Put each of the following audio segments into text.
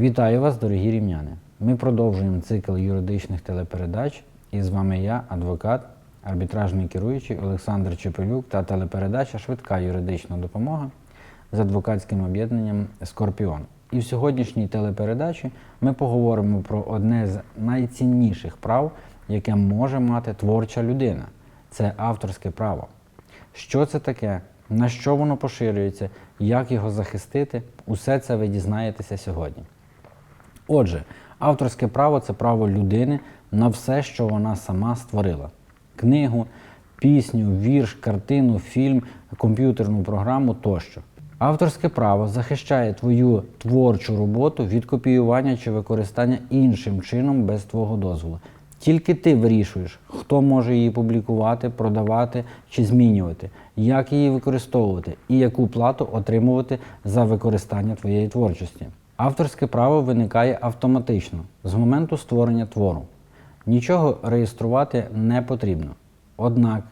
Вітаю вас, дорогі рівняни! Ми продовжуємо цикл юридичних телепередач. І з вами я, адвокат, арбітражний керуючий Олександр Чепелюк та телепередача Швидка юридична допомога з адвокатським об'єднанням Скорпіон. І в сьогоднішній телепередачі ми поговоримо про одне з найцінніших прав, яке може мати творча людина це авторське право. Що це таке, на що воно поширюється, як його захистити, усе це ви дізнаєтеся сьогодні. Отже, авторське право це право людини на все, що вона сама створила: книгу, пісню, вірш, картину, фільм, комп'ютерну програму тощо. Авторське право захищає твою творчу роботу від копіювання чи використання іншим чином без твого дозволу. Тільки ти вирішуєш, хто може її публікувати, продавати чи змінювати, як її використовувати і яку плату отримувати за використання твоєї творчості. Авторське право виникає автоматично з моменту створення твору. Нічого реєструвати не потрібно. Однак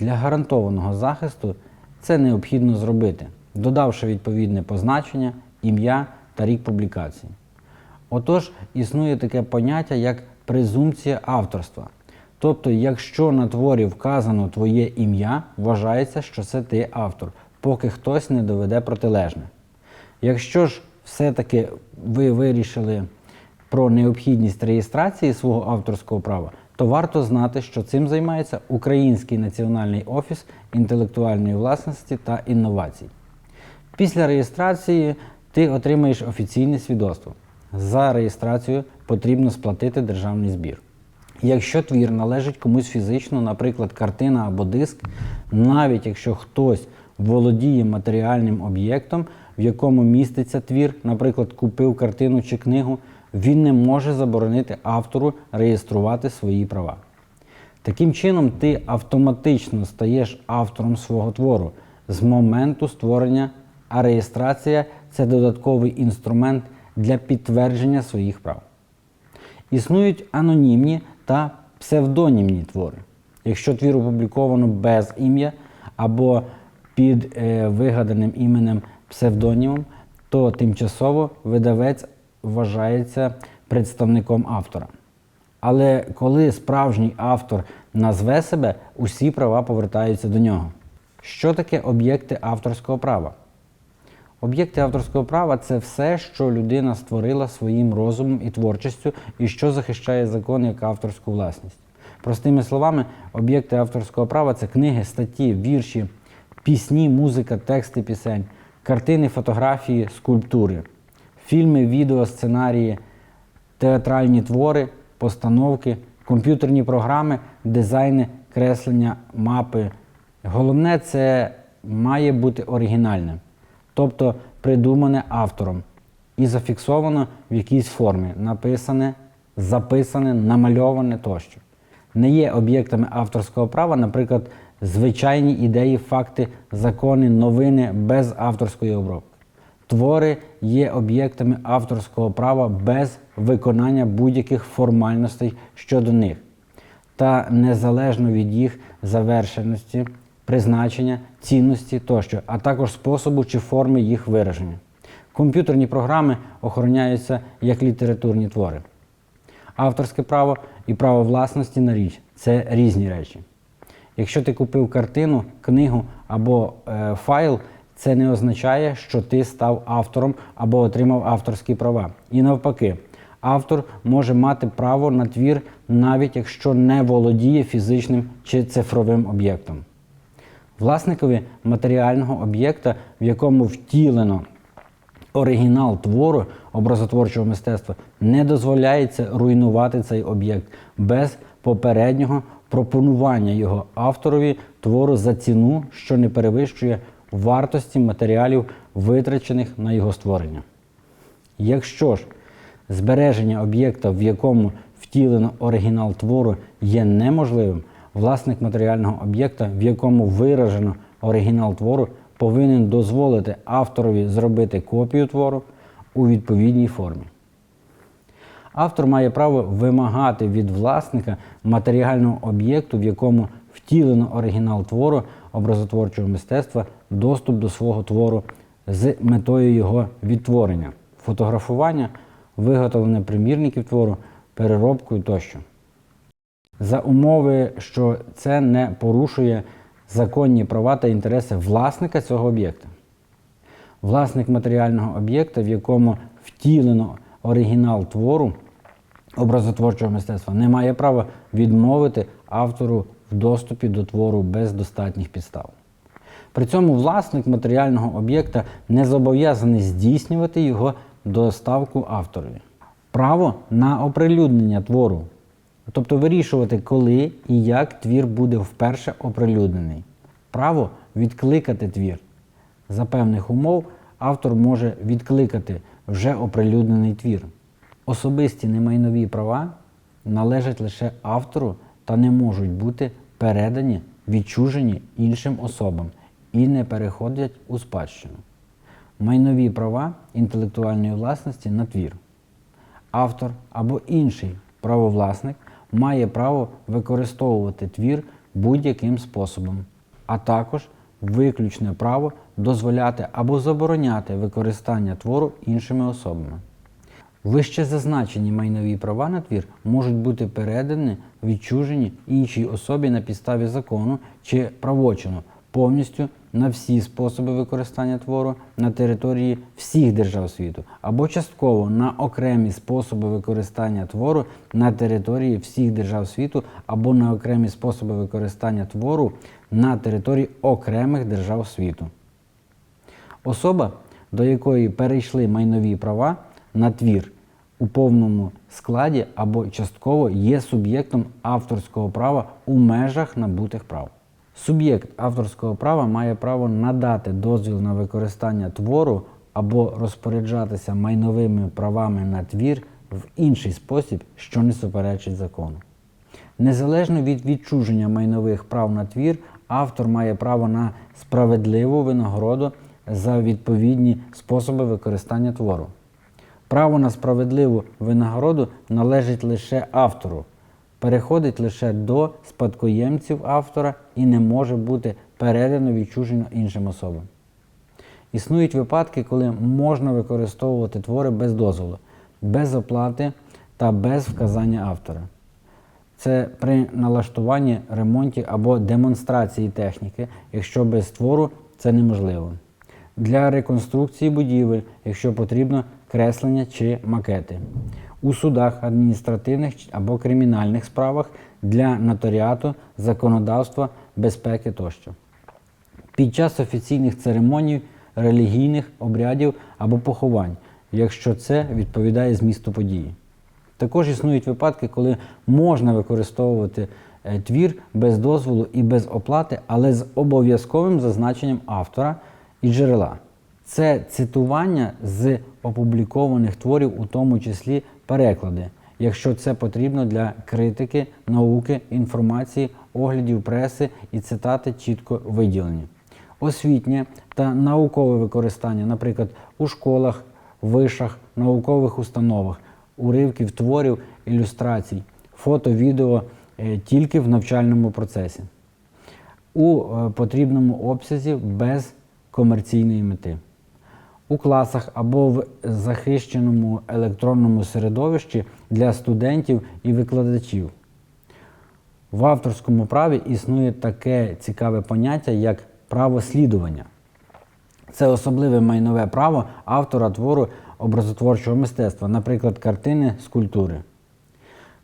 для гарантованого захисту це необхідно зробити, додавши відповідне позначення, ім'я та рік публікації. Отож, існує таке поняття, як презумпція авторства. Тобто, якщо на творі вказано твоє ім'я, вважається, що це ти автор, поки хтось не доведе протилежне. Якщо ж все-таки ви вирішили про необхідність реєстрації свого авторського права, то варто знати, що цим займається Український національний офіс інтелектуальної власності та інновацій. Після реєстрації ти отримаєш офіційне свідоцтво. За реєстрацію потрібно сплатити державний збір. Якщо твір належить комусь фізично, наприклад, картина або диск, навіть якщо хтось володіє матеріальним об'єктом, в якому міститься твір, наприклад, купив картину чи книгу, він не може заборонити автору реєструвати свої права. Таким чином, ти автоматично стаєш автором свого твору з моменту створення, а реєстрація це додатковий інструмент для підтвердження своїх прав. Існують анонімні та псевдонімні твори. Якщо твір опубліковано без ім'я або під е, вигаданим іменем псевдонімом, то тимчасово видавець вважається представником автора. Але коли справжній автор назве себе, усі права повертаються до нього. Що таке об'єкти авторського права? Об'єкти авторського права це все, що людина створила своїм розумом і творчістю, і що захищає закон як авторську власність. Простими словами, об'єкти авторського права це книги, статті, вірші, пісні, музика, тексти пісень, картини, фотографії, скульптури, фільми, відео, сценарії, театральні твори, постановки, комп'ютерні програми, дизайни, креслення, мапи. Головне, це має бути оригінальним тобто придумане автором і зафіксовано в якійсь формі, написане, записане, намальоване тощо. Не є об'єктами авторського права, наприклад, звичайні ідеї, факти, закони, новини без авторської обробки. Твори є об'єктами авторського права без виконання будь-яких формальностей щодо них та незалежно від їх завершеності призначення, цінності тощо, а також способу чи форми їх вираження. Комп'ютерні програми охороняються як літературні твори. Авторське право і право власності на річ це різні речі. Якщо ти купив картину, книгу або е, файл, це не означає, що ти став автором або отримав авторські права. І навпаки, автор може мати право на твір, навіть якщо не володіє фізичним чи цифровим об'єктом. Власникові матеріального об'єкта, в якому втілено оригінал твору образотворчого мистецтва, не дозволяється руйнувати цей об'єкт без попереднього пропонування його авторові твору за ціну, що не перевищує вартості матеріалів, витрачених на його створення. Якщо ж збереження об'єкта, в якому втілено оригінал твору, є неможливим, власник матеріального об'єкта, в якому виражено оригінал твору, повинен дозволити авторові зробити копію твору у відповідній формі. Автор має право вимагати від власника матеріального об'єкту, в якому втілено оригінал твору образотворчого мистецтва, доступ до свого твору з метою його відтворення, фотографування, виготовлення примірників твору, переробкою тощо. За умови, що це не порушує законні права та інтереси власника цього об'єкта. Власник матеріального об'єкта, в якому втілено оригінал твору образотворчого мистецтва, не має права відмовити автору в доступі до твору без достатніх підстав. При цьому власник матеріального об'єкта не зобов'язаний здійснювати його доставку авторові. Право на оприлюднення твору, тобто вирішувати, коли і як твір буде вперше оприлюднений. Право відкликати твір. За певних умов автор може відкликати вже оприлюднений твір. Особисті немайнові права належать лише автору та не можуть бути передані, відчужені іншим особам і не переходять у спадщину. Майнові права інтелектуальної власності на твір. Автор або інший правовласник має право використовувати твір будь-яким способом, а також виключне право дозволяти або забороняти використання твору іншими особами. Вище зазначені майнові права на твір можуть бути передані, відчужені іншій особі на підставі закону чи правочину повністю на всі способи використання твору на території всіх держав світу, або частково на окремі способи використання твору на території всіх держав світу, або на окремі способи використання твору на території окремих держав світу. Особа, до якої перейшли майнові права на твір у повному складі або частково є суб'єктом авторського права у межах набутих прав. Суб'єкт авторського права має право надати дозвіл на використання твору або розпоряджатися майновими правами на твір в інший спосіб, що не суперечить закону. Незалежно від відчуження майнових прав на твір, автор має право на справедливу винагороду за відповідні способи використання твору. Право на справедливу винагороду належить лише автору, переходить лише до спадкоємців автора і не може бути передано відчужено іншим особам. Існують випадки, коли можна використовувати твори без дозволу, без оплати та без вказання автора. Це при налаштуванні, ремонті або демонстрації техніки, якщо без твору це неможливо. Для реконструкції будівель, якщо потрібно креслення чи макети. У судах, адміністративних або кримінальних справах для нотаріату, законодавства, безпеки тощо. Під час офіційних церемоній, релігійних обрядів або поховань, якщо це відповідає змісту події. Також існують випадки, коли можна використовувати е, твір без дозволу і без оплати, але з обов'язковим зазначенням автора і джерела. Це цитування з опублікованих творів, у тому числі переклади, якщо це потрібно для критики, науки, інформації, оглядів преси і цитати чітко виділені. Освітнє та наукове використання, наприклад, у школах, вишах, наукових установах, уривків творів, ілюстрацій, фото, відео е, тільки в навчальному процесі, у е, потрібному обсязі без комерційної мети. У класах або в захищеному електронному середовищі для студентів і викладачів. В авторському праві існує таке цікаве поняття, як право слідування. Це особливе майнове право автора твору образотворчого мистецтва, наприклад, картини, скульптури.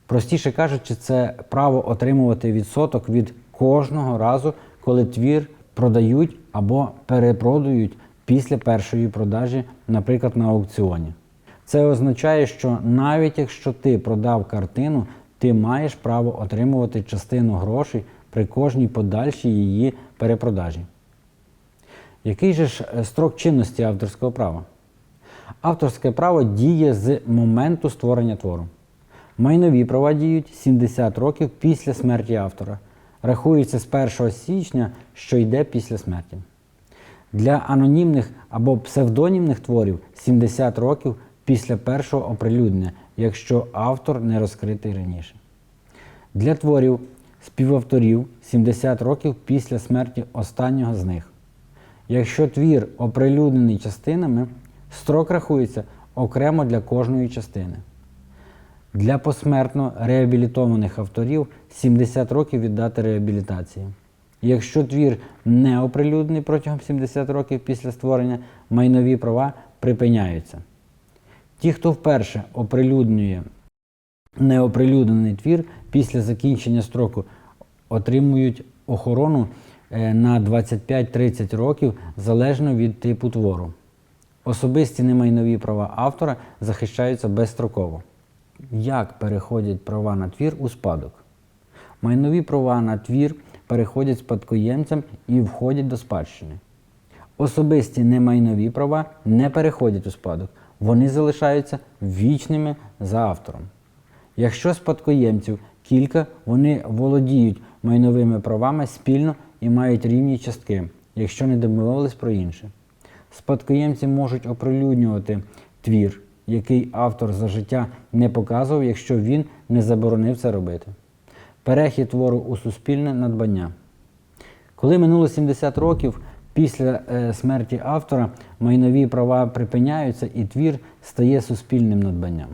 Простіше кажучи, це право отримувати відсоток від кожного разу, коли твір продають або перепродають після першої продажі, наприклад, на аукціоні. Це означає, що навіть якщо ти продав картину, ти маєш право отримувати частину грошей при кожній подальшій її перепродажі. Який же ж е, строк чинності авторського права? Авторське право діє з моменту створення твору. Майнові права діють 70 років після смерті автора. Рахується з 1 січня, що йде після смерті. Для анонімних або псевдонімних творів 70 років після першого оприлюднення, якщо автор не розкритий раніше. Для творів співавторів 70 років після смерті останнього з них. Якщо твір оприлюднений частинами, строк рахується окремо для кожної частини. Для посмертно реабілітованих авторів 70 років від дати реабілітації. Якщо твір не оприлюднений протягом 70 років після створення, майнові права припиняються. Ті, хто вперше оприлюднює неоприлюднений твір після закінчення строку отримують охорону е, на 25-30 років залежно від типу твору. Особисті немайнові права автора захищаються безстроково. Як переходять права на твір у спадок? Майнові права на твір переходять спадкоємцям і входять до спадщини. Особисті немайнові права не переходять у спадок, вони залишаються вічними за автором. Якщо спадкоємців кілька, вони володіють майновими правами спільно і мають рівні частки, якщо не домовились про інше. Спадкоємці можуть оприлюднювати твір, який автор за життя не показував, якщо він не заборонив це робити. Перехід твору у суспільне надбання. Коли минуло 70 років після е, смерті автора, майнові права припиняються і твір стає суспільним надбанням.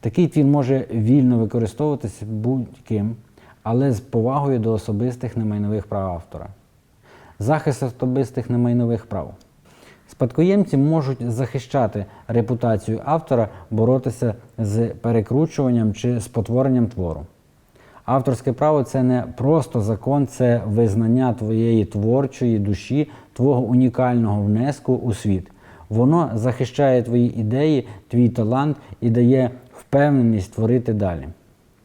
Такий твір може вільно використовуватися будь-ким, але з повагою до особистих немайнових прав автора. Захист особистих немайнових прав. Спадкоємці можуть захищати репутацію автора, боротися з перекручуванням чи спотворенням твору. Авторське право це не просто закон, це визнання твоєї творчої душі, твого унікального внеску у світ. Воно захищає твої ідеї, твій талант і дає впевненість творити далі.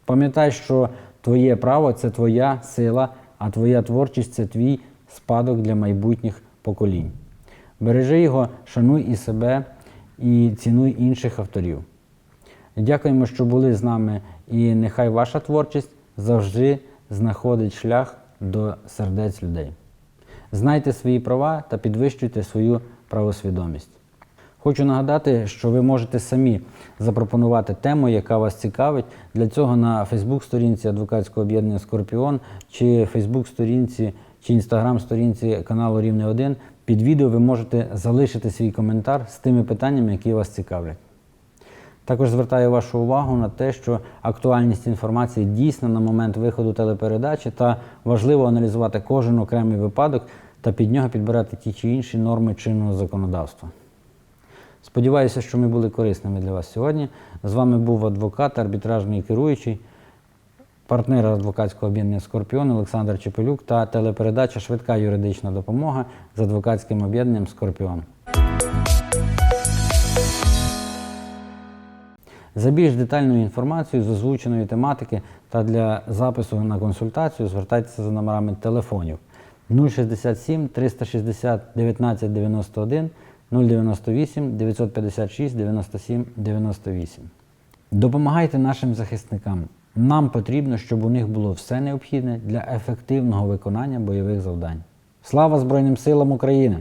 Пам'ятай, що твоє право це твоя сила, а твоя творчість це твій спадок для майбутніх поколінь. Бережи його, шануй і себе, і цінуй інших авторів. Дякуємо, що були з нами, і нехай ваша творчість завжди знаходить шлях до сердець людей. Знайте свої права та підвищуйте свою правосвідомість. Хочу нагадати, що ви можете самі запропонувати тему, яка вас цікавить. Для цього на Фейсбук-сторінці адвокатського об'єднання Скорпіон чи Фейсбук-сторінці чи Інстаграм-сторінці каналу Рівне 1 під відео ви можете залишити свій коментар з тими питаннями, які вас цікавлять. Також звертаю вашу увагу на те, що актуальність інформації дійсна на момент виходу телепередачі та важливо аналізувати кожен окремий випадок та під нього підбирати ті чи інші норми чинного законодавства. Сподіваюся, що ми були корисними для вас сьогодні. З вами був адвокат, арбітражний керуючий, партнер адвокатського об'єднання Скорпіон Олександр Чепелюк та телепередача Швидка юридична допомога з адвокатським об'єднанням Скорпіон. За більш детальною інформацією з озвученої тематики та для запису на консультацію звертайтеся за номерами телефонів 067 360 19 91 098 956 97 98. Допомагайте нашим захисникам. Нам потрібно, щоб у них було все необхідне для ефективного виконання бойових завдань. Слава Збройним силам України!